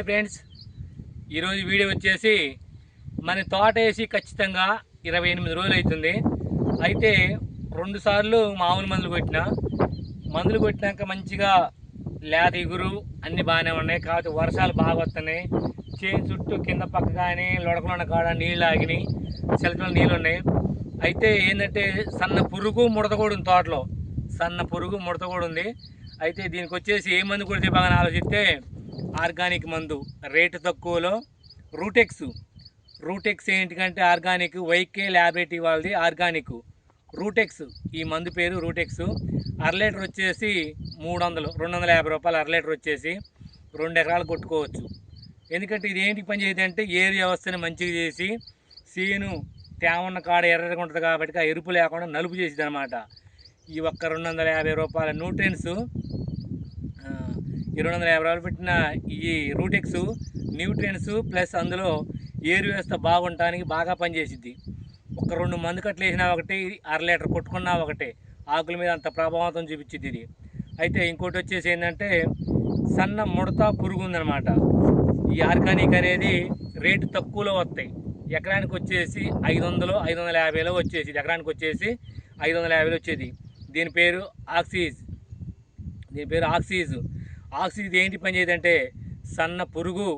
Hi friends. ఈరోజు video వచ్చేసి మన తోట వేసి ఖచ్చితంగా ఇరవై ఎనిమిది రోజులు అవుతుంది. అయితే రెండుసార్లు మామూలు మందులు కొట్టిన మందులు కొట్టినాక మంచిగా లేత ఇగురు అన్నీ బాగానే ఉన్నాయి. కాకపోతే వర్షాలు బాగా వస్తున్నాయి. చేను చుట్టూ కింద పక్క కానీ లొడకలున్న కాడ నీళ్ళు ఆగినాయి చిలకలో నీళ్ళు ఉన్నాయి. అయితే ఏంటంటే సన్న పురుగు ముడత కూడా ఉంది తోటలో. సన్న పురుగు ముడత కూడా ఉంది. అయితే దీనికి వచ్చేసి ఏ మందు కొడితే బాగా ఆలోచిస్తే ఆర్గానిక్ మందు. రేటు తక్కువలో రూటెక్స్. రూటెక్స్ ఏంటికంటే ఆర్గానిక్ వైకే ల్యాబరేటరీ వాళ్ళది ఆర్గానిక్. రూటెక్స్ ఈ మందు పేరు రూటెక్స్. అర లీటర్ వచ్చేసి మూడు వందలు రెండు వందల యాభై రూపాయలు అర లీటర్ వచ్చేసి రెండు ఎకరాలు కొట్టుకోవచ్చు. ఎందుకంటే ఇది ఏంటి పని చేయదు అంటే ఏరు వ్యవస్థని మంచిగా చేసి సీను తేమన్న కాడ ఎర్రగా ఉంటుంది కాబట్టి ఆ ఎరుపు లేకుండా నలుపు చేసింది అనమాట ఈ ఒక్క రెండు వందల యాభై రూపాయల న్యూట్రియన్స్ ఈ రెండు వందల యాభై రూపాయలు పెట్టిన ఈ రూటెక్స్ న్యూట్రియన్స్ ప్లస్ అందులో ఏరు వ్యవస్థ బాగుండటానికి బాగా పనిచేసిద్ది. ఒక రెండు మందు కట్లు వేసినా ఒకటే అర లీటర్ కొట్టుకున్నా ఒకటే. ఆకుల మీద అంత ప్రభావితం చూపించింది ఇది. అయితే ఇంకోటి వచ్చేసి ఏంటంటే సన్న ముడత పురుగు ఉందన్నమాట. ఈ ఆర్గానిక్ అనేది రేటు తక్కువలో వస్తాయి. ఎకరానికి వచ్చేసి ఐదు వందలు ఐదు వందల యాభైలో వచ్చేసి ఎకరానికి వచ్చేసి ఐదు వందల యాభైలో వచ్చేది. దీని పేరు ఆక్సీజ్. దీని పేరు ఆక్సీజ్. ఆక్సిజన్ ఏంటి పనిచేయదంటే సన్న పురుగు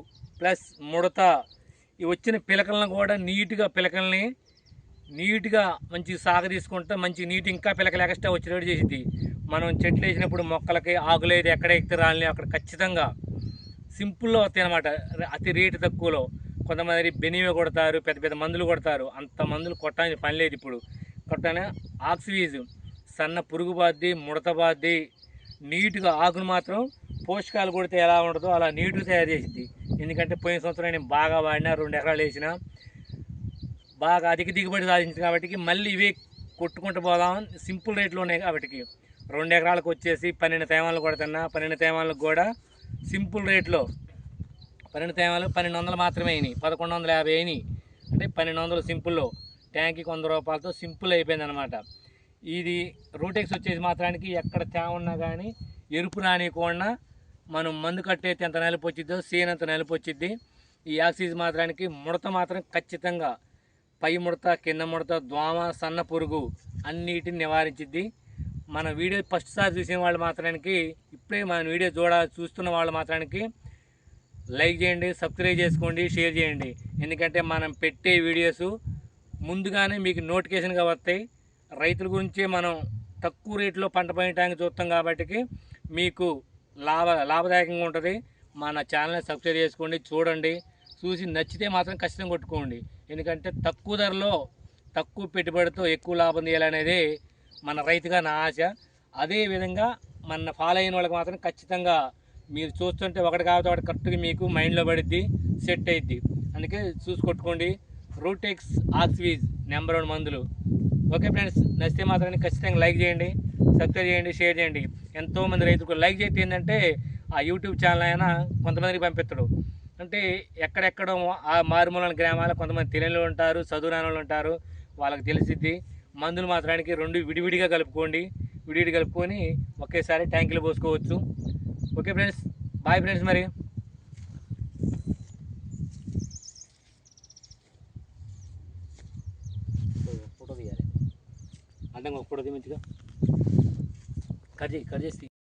ప్లస్ ముడత. ఈ వచ్చిన పిలకలను కూడా నీట్గా పిలకల్ని నీట్గా మంచి సాగ తీసుకుంటే మంచి నీట్ ఇంకా పిలకలు ఎక్స్ట్రా వచ్చేటట్టు చేసింది మనం చెట్లు వేసినప్పుడు మొక్కలకి ఆకులు అయితే ఎక్కడ ఎక్కితే రాలని అక్కడ ఖచ్చితంగా సింపుల్లో వస్తాయి అనమాట అతి రేటు తక్కువలో. కొంతమంది బెనివే కొడతారు పెద్ద పెద్ద మందులు కొడతారు. అంత మందులు కొట్టడానికి పని లేదు ఇప్పుడు. కొట్టానే ఆక్సిజన్. సన్న పురుగు బాద్ది ముడత బాద్ది నీట్గా ఆకులు మాత్రం పోషకాలు కొడితే ఎలా ఉంటుందో అలా నీటు తయారు చేసింది. ఎందుకంటే పోయిన సంవత్సరం నేను బాగా వాడినా రెండు ఎకరాలు వేసిన బాగా అధిక దిగుబడి సాధించింది కాబట్టి మళ్ళీ ఇవే కొట్టుకుంటూ పోదాం. సింపుల్ రేట్లు ఉన్నాయి కాబట్టి రెండు ఎకరాలకు వచ్చేసి పన్నెండు తేమాలు కొడుతున్నా పన్నెండు తేమాలకు కూడా సింపుల్ రేట్లో. పన్నెండు తేమాలు పన్నెండు వందలు మాత్రమే అయినాయి. పదకొండు వందల యాభై అయినాయి. అంటే పన్నెండు వందలు సింపుల్లో. ట్యాంక్కి వంద రూపాయలతో సింపుల్ అయిపోయింది అనమాట ఇది రూటెక్స్ వచ్చేసి మాత్రానికి ఎక్కడ తేమ ఉన్నా కానీ ఎరుపు రానియకుండా మనం మందు కట్టేది ఎంత నెలపు వచ్చిద్దో సీన్ అంత నెలపు వచ్చిద్ది ఈ ఆక్సిజన్ మాత్రానికి ముడత మాత్రం ఖచ్చితంగా పై ముడత కింద ముడత దోమ సన్న పురుగు అన్నిటిని నివారించిద్ది. మన వీడియో ఫస్ట్ సారి చూసిన వాళ్ళు మాత్రానికి ఇప్పుడే మన వీడియో చూడ చూస్తున్న వాళ్ళు మాత్రానికి లైక్ చేయండి సబ్స్క్రైబ్ చేసుకోండి షేర్ చేయండి. ఎందుకంటే మనం పెట్టే వీడియోస్ ముందుగానే మీకు నోటిఫికేషన్గా వస్తాయి. రైతుల గురించి మనం తక్కువ రేట్లో పంట పండటానికి చూస్తాం కాబట్టి మీకు లాభ లాభదాయకంగా ఉంటుంది. మన ఛానల్ని సబ్స్క్రైబ్ చేసుకోండి చూడండి. చూసి నచ్చితే మాత్రం ఖచ్చితంగా కొట్టుకోండి. ఎందుకంటే తక్కువ ధరలో తక్కువ పెట్టుబడితో ఎక్కువ లాభం తీయాలనేది మన రైతుగా నా ఆశ. అదే విధంగా మన ఫాలో అయిన వాళ్ళకి మాత్రం ఖచ్చితంగా మీరు చూస్తుంటే ఒకటి కాబట్టి ఒకటి కరెక్ట్గా మీకు మైండ్లో పడిద్ది సెట్ అయిద్ది. అందుకే చూసి కొట్టుకోండి. రూటెక్స్ ఆక్సివీజ్ నెంబర్ వన్ మందులు. ఓకే ఫ్రెండ్స్ నచ్చితే మాత్రం ఖచ్చితంగా లైక్ చేయండి. సబ్స్క్రైబ్ చేయండి షేర్ చేయండి. ఎంతోమంది రైతులకు లైక్ చేస్తే ఏంటంటే ఆ యూట్యూబ్ ఛానల్ అయినా కొంతమందికి పంపిస్తాడు. అంటే ఎక్కడెక్కడో ఆ మారుమూల గ్రామాల కొంతమంది తెలియని వాళ్ళు ఉంటారు చదువురాని వాళ్ళు ఉంటారు వాళ్ళకి తెలిసిద్ది. మందులు మాత్రానికి రెండు విడివిడిగా కలుపుకోండి. విడివిడి కలుపుకొని ఒకేసారి ట్యాంకులు పోసుకోవచ్చు. ఓకే ఫ్రెండ్స్ బాయ్ ఫ్రెండ్స్ మరి. ఫోటో తీయాలి. అంటే ఒక ఫోటో తీయ మంచిగా కట్ చేయి కట్ చేసి